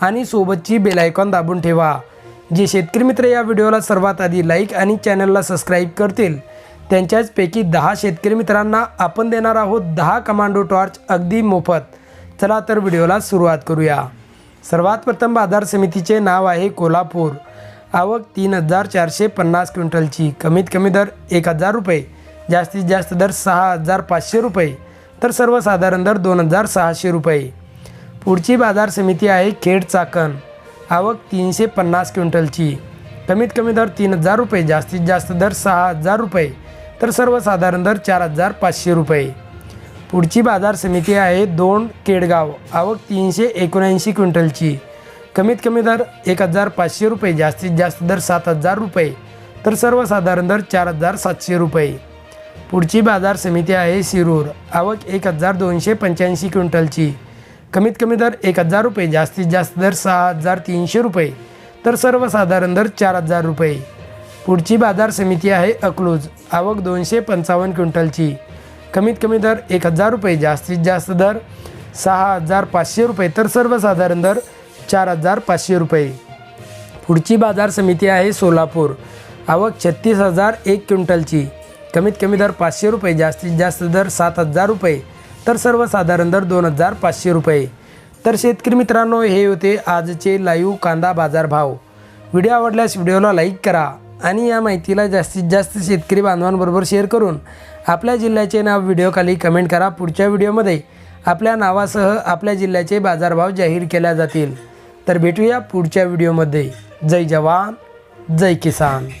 आणि सोबतची बेलायकॉन दाबून ठेवा. जे शेतकरी मित्र या व्हिडिओला सर्वात आधी लाईक आणि चॅनलला सबस्क्राईब करतील त्यांच्याचपैकी दहा शेतकरी मित्रांना आपण देणार आहोत दहा कमांडो टॉर्च अगदी मोफत. चला तर व्हिडिओला सुरुवात करूया. सर्वात प्रथम बाजार समितीचे नाव आहे कोल्हापूर. आवक तीन हजार चारशे पन्नास क्विंटलची. कमीत कमी दर एक हजार रुपये. जास्तीत जास्त दर सहा हजार पाचशे रुपये. तर सर्वसाधारण दर दोन हजार सहाशे रुपये. पुढची बाजार समिती आहे खेड चाकण. आवक तीनशे पन्नास क्विंटलची. कमीत कमी दर तीन हजार रुपये जास्तीत जास्त दर सहा हजार रुपये तर सर्वसाधारण दर चार हजार पाचशे रुपये. पुढची बाजार समिती आहे दोन केडगाव. आवक तीनशे एकोणऐंशी क्विंटलची. कमीत कमी दर एक हजार पाचशे रुपये जास्तीत जास्त दर सात हजार रुपये तर सर्वसाधारण दर चार हजार सातशे रुपये. पुढची बाजार समिती आहे शिरूर. आवक एक हजार दोनशे पंच्याऐंशी क्विंटलची. कमीत कमी दर एक हजार रुपये जास्तीत जास्त दर सहा हजार तीनशे रुपये. तर सर्वसाधारण दर चार हजार रुपये. पुढची बाजार समिती आहे अकलूज आवक दोनशे पंचावन्न क्विंटलची. कमीत कमी दर एक हजार रुपये जास्तीत जास्त दर सहा हजार पाचशे रुपये तर सर्वसाधारण दर चार हजार पाचशे रुपये. पुढची बाजार समिती आहे सोलापूर आवक छत्तीस हजार एक क्विंटलची. कमीत कमी दर पाचशे रुपये जास्तीत जास्त दर सात हजार रुपये. तर सर्वसाधारण दर दोन हजार पाचशे रुपये. तर शेतकरी मित्रांनो हे होते आजचे लाईव्ह कांदा बाजार भाव व्हिडिओ आवडल्यास व्हिडिओला लाईक करा आणि या माहितीला जास्तीत जास्त शेतकरी बांधवांबरोबर शेअर करून आपल्या जिल्ह्याचे नाव व्हिडिओखाली कमेंट करा. पुढच्या व्हिडिओमध्ये आपल्या नावासह आपल्या जिल्ह्याचे बाजारभाव जाहीर केल्या जातील. तर भेटूया पुढच्या व्हिडिओमध्ये. जय जवान जय किसान.